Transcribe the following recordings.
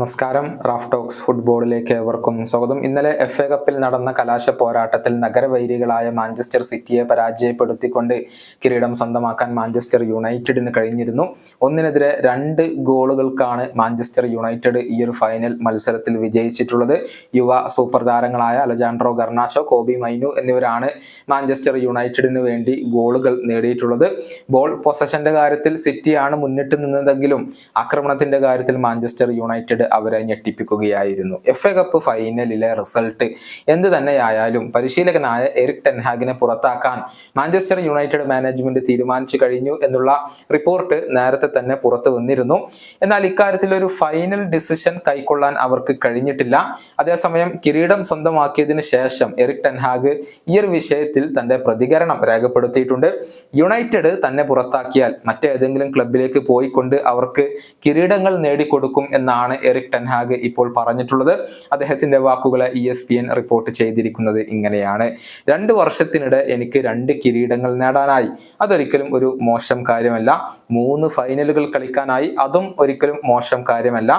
നമസ്കാരം. Raf talks ഫുട്ബോളിലേക്ക് ഏവർക്കും സ്വാഗതം. ഇന്നലെ എഫ് എ കപ്പിൽ നടന്ന കലാശ പോരാട്ടത്തിൽ നഗരവൈരികളായ മാഞ്ചസ്റ്റർ സിറ്റിയെ പരാജയപ്പെടുത്തിക്കൊണ്ട് കിരീടം സ്വന്തമാക്കാൻ മാഞ്ചസ്റ്റർ യുണൈറ്റഡിന് കഴിഞ്ഞിരുന്നു. ഒന്നിനെതിരെ രണ്ട് ഗോളുകൾക്കാണ് മാഞ്ചസ്റ്റർ യുണൈറ്റഡ് ഈ ഒരു ഫൈനൽ മത്സരത്തിൽ വിജയിച്ചിട്ടുള്ളത്. യുവ സൂപ്പർ താരങ്ങളായ അലജാൻഡ്രോ ഗർണാഷോ കോബി മൈനു എന്നിവരാണ് മാഞ്ചസ്റ്റർ യുണൈറ്റഡിന് വേണ്ടി ഗോളുകൾ നേടിയിട്ടുള്ളത്. ബോൾ പൊസഷന്റെ കാര്യത്തിൽ സിറ്റിയാണ് മുന്നിട്ട് നിന്നതെങ്കിലും ആക്രമണത്തിന്റെ കാര്യത്തിൽ മാഞ്ചസ്റ്റർ യുണൈറ്റഡ് അവരെ ഞെട്ടിപ്പിക്കുകയായിരുന്നു. എഫ് എ കപ്പ് ഫൈനലിലെ റിസൾട്ട് എന്ത് തന്നെയായാലും പരിശീലകനായ എറിക് ടെൻഹാഗിനെ പുറത്താക്കാൻ മാഞ്ചസ്റ്റർ യുണൈറ്റഡ് മാനേജ്മെന്റ് തീരുമാനിച്ചു കഴിഞ്ഞു എന്നുള്ള റിപ്പോർട്ട് നേരത്തെ തന്നെ പുറത്തു വന്നിരുന്നു. എന്നാൽ ഇക്കാര്യത്തിൽ ഒരു ഫൈനൽ ഡിസിഷൻ കൈക്കൊള്ളാൻ അവർക്ക് കഴിഞ്ഞിട്ടില്ല. അതേസമയം കിരീടം സ്വന്തമാക്കിയതിനു ശേഷം എറിക് ടെൻഹാഗ് ഈ ഒരു വിഷയത്തിൽ തന്റെ പ്രതികരണം രേഖപ്പെടുത്തിയിട്ടുണ്ട്. യുണൈറ്റഡ് തന്നെ പുറത്താക്കിയാൽ മറ്റേതെങ്കിലും ക്ലബിലേക്ക് പോയിക്കൊണ്ട് അവർക്ക് കിരീടങ്ങൾ നേടിക്കൊടുക്കും എന്നാണ് എറിക് ടെൻഹാഗ് ഇപ്പോൾ പറഞ്ഞിട്ടുള്ളത്. അദ്ദേഹത്തിന്റെ വാക്കുകളെ E S P N report ചെയ്തിരിക്കുന്നത് ഇങ്ങനെയാണ്. രണ്ട് വർഷത്തിനിടെ എനിക്ക് രണ്ട് കിരീടങ്ങൾ നേടാനായി. അതൊരിക്കലും ഒരു മോശം കാര്യമല്ല. മൂന്ന് ഫൈനലുകൾ കളിക്കാനായി അതും ഒരിക്കലും മോശം കാര്യമല്ല.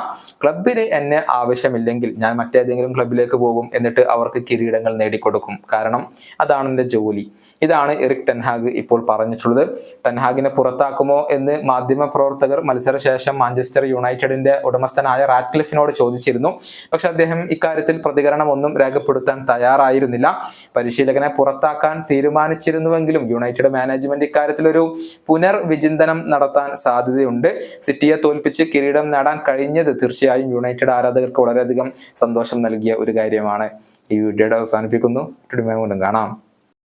ക്ലബിന് എന്നെ ആവശ്യമില്ലെങ്കിൽ ഞാൻ മറ്റേതെങ്കിലും ക്ലബിലേക്ക് പോകും എന്നിട്ട് അവർക്ക് കിരീടങ്ങൾ നേടിക്കൊടുക്കും. കാരണം അതാണ് എന്റെ ജോലി. ഇതാണ് എറിക് ടെൻഹാഗ് ഇപ്പോൾ പറഞ്ഞിട്ടുള്ളത്. ടെൻഹാഗിനെ പുറത്താക്കുമോ എന്ന് മാധ്യമ പ്രവർത്തകർ മത്സരശേഷം മാഞ്ചസ്റ്റർ യുണൈറ്റഡിന്റെ ഉടമസ്ഥനായ റാറ്റ്ക്ലിഫിനോട് ചോദിച്ചിരുന്നു. പക്ഷെ അദ്ദേഹം ഇക്കാര്യത്തിൽ പ്രതികരണം ഒന്നും രേഖപ്പെടുത്താൻ തയ്യാറായിരുന്നില്ല. പരിശീലകനെ പുറത്താക്കാൻ തീരുമാനിച്ചിരുന്നുവെങ്കിലും യുണൈറ്റഡ് മാനേജ്മെന്റ് ഇക്കാര്യത്തിൽ ഒരു പുനർവിചിന്തനം നടത്താൻ സാധ്യതയുണ്ട്. സിറ്റിയെ തോൽപ്പിച്ച് കിരീടം നേടാൻ കഴിഞ്ഞത് തീർച്ചയായും യുണൈറ്റഡ് ആരാധകർക്ക് വളരെയധികം സന്തോഷം നൽകിയ ഒരു കാര്യമാണ്. ഈ വീഡിയോയുടെ അവസാനിപ്പിക്കുന്നു. കാണാം.